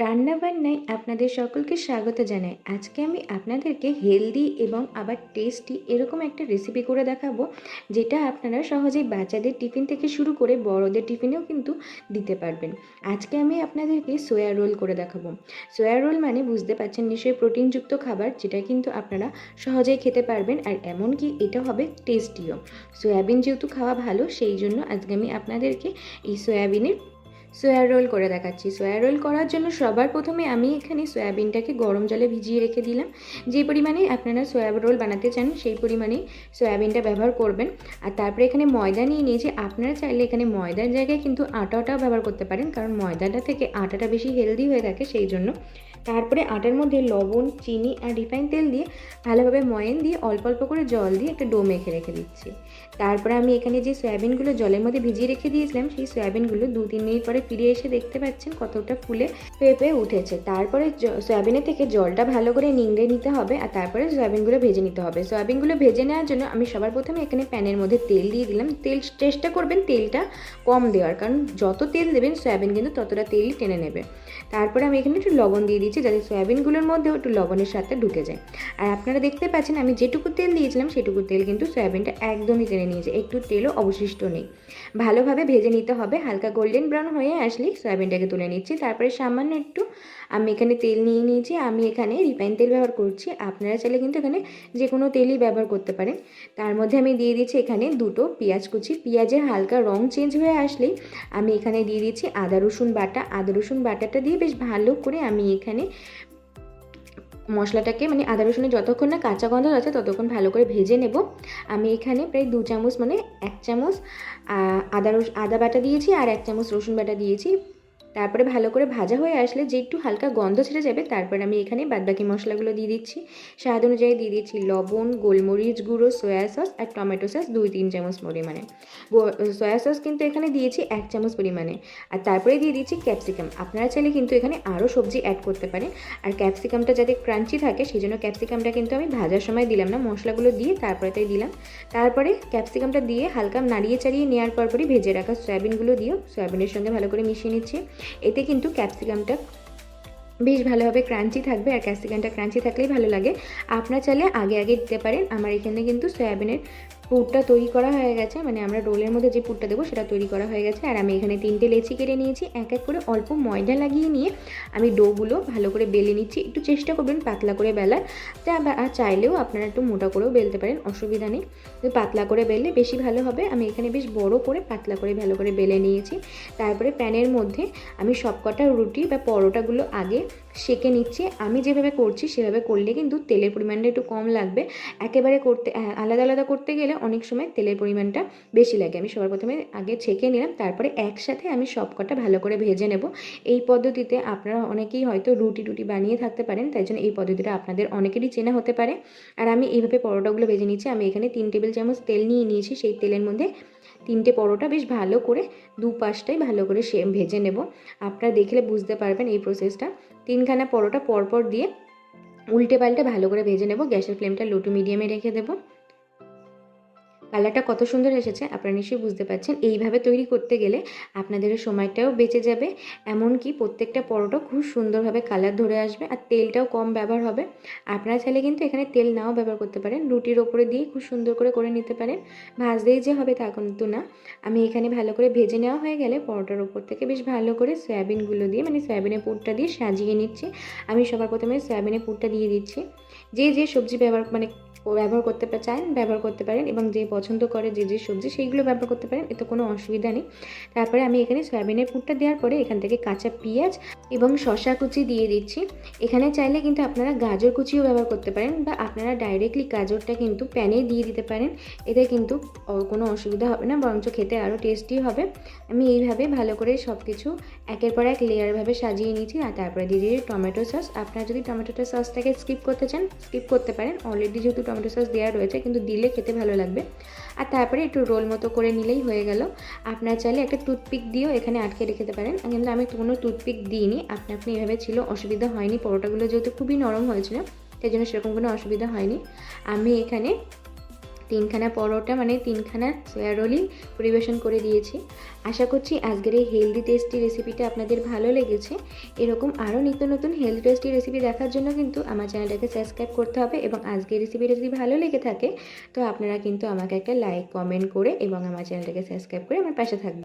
রান্নাবান্নায় আপনাদের সকলকে স্বাগত জানাই। আজকে আমি আপনাদেরকে হেলদি এবং আবার টেস্টি এরকম একটা রেসিপি করে দেখাবো, যেটা আপনারা সহজেই বাচ্চাদের টিফিন থেকে শুরু করে বড়দের টিফিনেও কিন্তু দিতে পারবেন। আজকে আমি আপনাদেরকে সোয়া রোল করে দেখাবো। সোয়া রোল মানে বুঝতে পারছেন নিশ্চয়ই প্রোটিনযুক্ত খাবার, যেটা কিন্তু আপনারা সহজেই খেতে পারবেন আর এমনকি এটা হবে টেস্টিও সয়াবিন যেহেতু খাওয়া ভালো, সেই জন্য আজকে আমি আপনাদেরকে এই সয়াবিনের সয়া রোল করে দেখাচ্ছি। সয়া রোল করার জন্য সবার প্রথমে আমি এখানে সয়াবিনটাকে গরম জলে ভিজিয়ে রেখে দিলাম। যে পরিমাণে আপনারা সয়া রোল বানাতে চান, সেই পরিমাণে সয়াবিনটা ব্যবহার করবেন। আর তারপরে এখানে ময়দা নিয়ে নিয়েছি। আপনারা চাইলে এখানে ময়দার জায়গায় কিন্তু আটাটাও ব্যবহার করতে পারেন, কারণ ময়দাটা থেকে আটাটা বেশি হেলদি হয়ে থাকে, সেই জন্য তারপরে আটার মধ্যে লবণ, চিনি আর রিফাইন তেল দিয়ে ভালোভাবে ময়ান দিয়ে অল্প অল্প করে জল দিয়ে একটা ডো মেখে রেখে দিচ্ছি। তারপরে আমি এখানে যে সয়াবিনগুলো জলের মধ্যে ভিজিয়ে রেখে দিয়েছিলাম, সেই সয়াবিনগুলো দু তিন মিনিট পরে ফিরে এসে দেখতে পাচ্ছেন কতটা ফুলে পেঁপে উঠেছে। তারপরে সয়াবিনের থেকে জলটা ভালো করে নিংড়ে নিতে হবে আর তারপরে সয়াবিনগুলো ভেজে নিতে হবে। সয়াবিনগুলো ভেজে নেওয়ার জন্য আমি সবার প্রথমে এখানে প্যানের মধ্যে তেল দিয়ে দিলাম। তেল, চেষ্টা করবেন তেলটা কম দেওয়ার, কারণ যত তেল দেবেন সয়াবিন কিন্তু ততটা তেলই টেনে নেবে। তারপরে আমি এখানে একটু লবণ দিয়ে দিচ্ছি। যাতে সয়াবিনগুলোর মধ্যেও একটু লবণের সাথে ঢুকে যায়। আর আপনারা দেখতে পাচ্ছেন আমি যেটুকু তেল দিয়েছিলাম সেটুকু তেল কিন্তু সয়াবিনটা একদমই টেনে নিয়েছে, একটু তেলও অবশিষ্ট নেই। ভালোভাবে ভেজে নিতে হবে, হালকা গোল্ডেন ব্রাউন হয়ে আসলেই সয়াবিনটাকে তুলে নিচ্ছি, তারপরে সামান্য একটু আমি এখানে তেল নিয়ে নিয়েছি, আমি এখানে রিফাইন তেল ব্যবহার করছি, আপনারা চাইলে কিন্তু এখানে যে কোনো তেলই ব্যবহার করতে পারেন। তার মধ্যে আমি দিয়ে দিচ্ছি এখানে দুটো পেঁয়াজ কুচি, পেঁয়াজের হালকা রং চেঞ্জ হয়ে আসলেই আমি এখানে দিয়ে দিচ্ছি আদা রসুন বাটা, আদা রসুন বাটাটা দিয়ে বেশ ভালো করে আমি এখানে মশলাটাকে মানে আদা রসুনের যতক্ষণ না কাঁচা গন্ধ আছে ততক্ষণ ভালো করে ভেজে নেব। আমি এখানে প্রায় দু চামচ মানে এক চামচ আদা রস, আদা বাটা দিয়েছি আর এক চামচ রসুন বাটা দিয়েছি। তারপরে ভালো করে ভাজা হয়ে আসলে যে একটু হালকা গন্ধ ছেড়ে যাবে, তারপরে আমি এখানে বাদবাকি মশলাগুলো দিয়ে দিচ্ছি। স্বাদ অনুযায়ী দিয়ে দিচ্ছি লবণ, গোলমরিচ গুঁড়ো, সয়া সস আর টমেটো সস দুই তিন চামচ পরিমাণে। সয়া সস কিন্তু এখানে দিয়েছি এক চামচ পরিমাণে। আর তারপরে দিয়ে দিচ্ছি ক্যাপসিকাম। আপনারা চাইলে কিন্তু এখানে আরও সবজি অ্যাড করতে পারেন। আর ক্যাপসিকামটা যাতে ক্রাঞ্চি থাকে সেই জন্য ক্যাপসিকামটা কিন্তু আমি ভাজার সময় দিলাম না, মশলাগুলো দিয়ে তারপরে তাই দিলাম। তারপরে ক্যাপসিকামটা দিয়ে হালকা নাড়িয়ে চাড়িয়ে নেওয়ার পরপরই ভেজে রাখা সয়াবিনগুলো দিয়েও সয়াবিনের সঙ্গে ভালো করে মিশিয়ে নিচ্ছি। এতে কিন্তু ক্যাপসিকামটা বেশ ভালোভাবে ক্রাঞ্চি থাকবে আর ক্যাপসিকামটা ক্রাঞ্চি থাকলেই ভালো লাগে। আপনার চাইলে আগে আগে দিতে পারেন। আমার এখানে কিন্তু সয়াবিনের পুরটা তৈরি করা হয়ে গেছে মানে আমরা রোলের মধ্যে যে পুরটা দেবো সেটা তৈরি করা হয়ে গেছে। আর আমি এখানে তিনটে লেচি কেটে নিয়েছি, এক এক করে অল্প ময়দা লাগিয়ে নিয়ে আমি ডোগুলো ভালো করে বেলে নিচ্ছি। একটু চেষ্টা করবেন পাতলা করে বেলার, তা চাইলেও আপনারা একটু মোটা করেও বেলতে পারেন, অসুবিধা নেই। পাতলা করে বেললে বেশি ভালো হবে। আমি এখানে বেশ বড় করে পাতলা করে ভালো করে বেলে নিয়েছি। তারপরে প্যানের মধ্যে আমি সবকটা রুটি বা পরোটাগুলো আগে সেকে নিচ্ছি। আমি যেভাবে করছি সেভাবে করলে কিন্তু তেলের পরিমাণটা একটু কম লাগবে। একেবারে করতে আলাদা আলাদা করতে গেলে অনেক সময় তেলের পরিমাণটা বেশি লাগে। আমি সবার প্রথমে আগে ছেঁকে নিলাম, তারপরে একসাথে আমি সবকটা ভালো করে ভেজে নেব। এই পদ্ধতিতে আপনারা অনেকেই হয়তো রুটি টুটি বানিয়ে থাকতে পারেন, তাই জন্য এই পদ্ধতিটা আপনাদের অনেকেরই চেনা হতে পারে। আর আমি এইভাবে পরোটাগুলো ভেজে নিচ্ছি। আমি এখানে তিন টেবিল চামচ তেল নিয়ে নিয়েছি। সেই তেলের মধ্যে তিনটে পরোটা বেশ ভালো করে দু পাশটাই ভালো করে সে ভেজে নেব। আপনারা দেখলে বুঝতে পারবেন এই প্রসেসটা তিনখানা পরোটা পরপর দিয়ে উল্টে পাল্টে ভালো করে ভেজে নেব। গ্যাসের ফ্লেমটা লো টু মিডিয়ামে রেখে দেবো। কালারটা কত সুন্দর এসেছে, আপনারা নিশ্চয়ই বুঝতে পারছেন। এইভাবে তৈরি করতে গেলে আপনাদের সময়টাও বেঁচে যাবে। এমনকি প্রত্যেকটা পরোটা খুব সুন্দরভাবে কালার ধরে আসবে আর তেলটাও কম ব্যবহার হবে। আপনারা চাইলে কিন্তু এখানে তেল নাও ব্যবহার করতে পারেন। রুটির ওপরে দিয়ে খুব সুন্দর করে করে নিতে পারেন। ভাজতেই যে হবে তা কিন্তু না। আমি এখানে ভালো করে ভেজে নেওয়া হয়ে গেলে পরোটার ওপর থেকে বেশ ভালো করে সয়াবিনগুলো দিয়ে মানে সয়াবিনের পুরটা দিয়ে সাজিয়ে নিচ্ছি। আমি সবার প্রথমে সয়াবিনের পুরটা দিয়ে দিচ্ছি। যে যে সবজি ব্যবহার মানে ব্যবহার করতে চান, ব্যবহার করতে পারেন এবং যে পছন্দ করে যে যে সবজি সেইগুলো ব্যবহার করতে পারেন, এতে কোনো অসুবিধা নেই। তারপরে আমি এখানে সয়াবিনের পুরটা দেওয়ার পরে এখান থেকে কাঁচা পেঁয়াজ এবং শশা কুচি দিয়ে দিচ্ছি। এখানে চাইলে কিন্তু আপনারা গাজর কুচিও ব্যবহার করতে পারেন বা আপনারা ডাইরেক্টলি গাজরটা কিন্তু প্যানেই দিয়ে দিতে পারেন। এতে কিন্তু কোনো অসুবিধা হবে না, বরঞ্চ খেতে আরও টেস্টি হবে। আমি এইভাবে ভালো করে সব কিছু একের পর এক লেয়ারভাবে সাজিয়ে নিয়েছি আর তারপরে দিয়ে দিয়েছি টমেটো সস। আপনারা যদি টমেটো সসটাকে স্কিপ করতে চান স্কিপ করতে পারেন। অলরেডি যেহেতু টমেটো সস দেওয়া রয়েছে, কিন্তু দিলে খেতে ভালো লাগবে। আর তারপরে একটু রোল মতো করে নিলেই হয়ে গেল। আপনার চাইলে একটা টুথপিক দিয়েও এখানে আটকে রেখেতে পারেন। কিন্তু আমি কোনো টুথপিক দিইনি। আপনি আপনি এভাবে ছিল, অসুবিধা হয়নি। পরোটাগুলো যেহেতু খুবই নরম হয়েছিল সেই জন্য সেরকম কোনো অসুবিধা হয়নি। আমি এখানে তিনখানা পরোটা মানে তিনখানা সয়া রোলই পরিবেশন করে দিয়েছি। আশা করছি আজকের এই হেলদি টেস্টি রেসিপিটা আপনাদের ভালো লেগেছে। এরকম আরও নিত্য নতুন হেলদি টেস্টি রেসিপি দেখার জন্য কিন্তু আমার চ্যানেলটাকে সাবস্ক্রাইব করতে হবে এবং আজকের রেসিপিটা যদি ভালো লেগে থাকে, তো আপনারা কিন্তু আমাকে একটা লাইক কমেন্ট করে এবং আমার চ্যানেলটাকে সাবস্ক্রাইব করে আমার পাশে থাকবেন।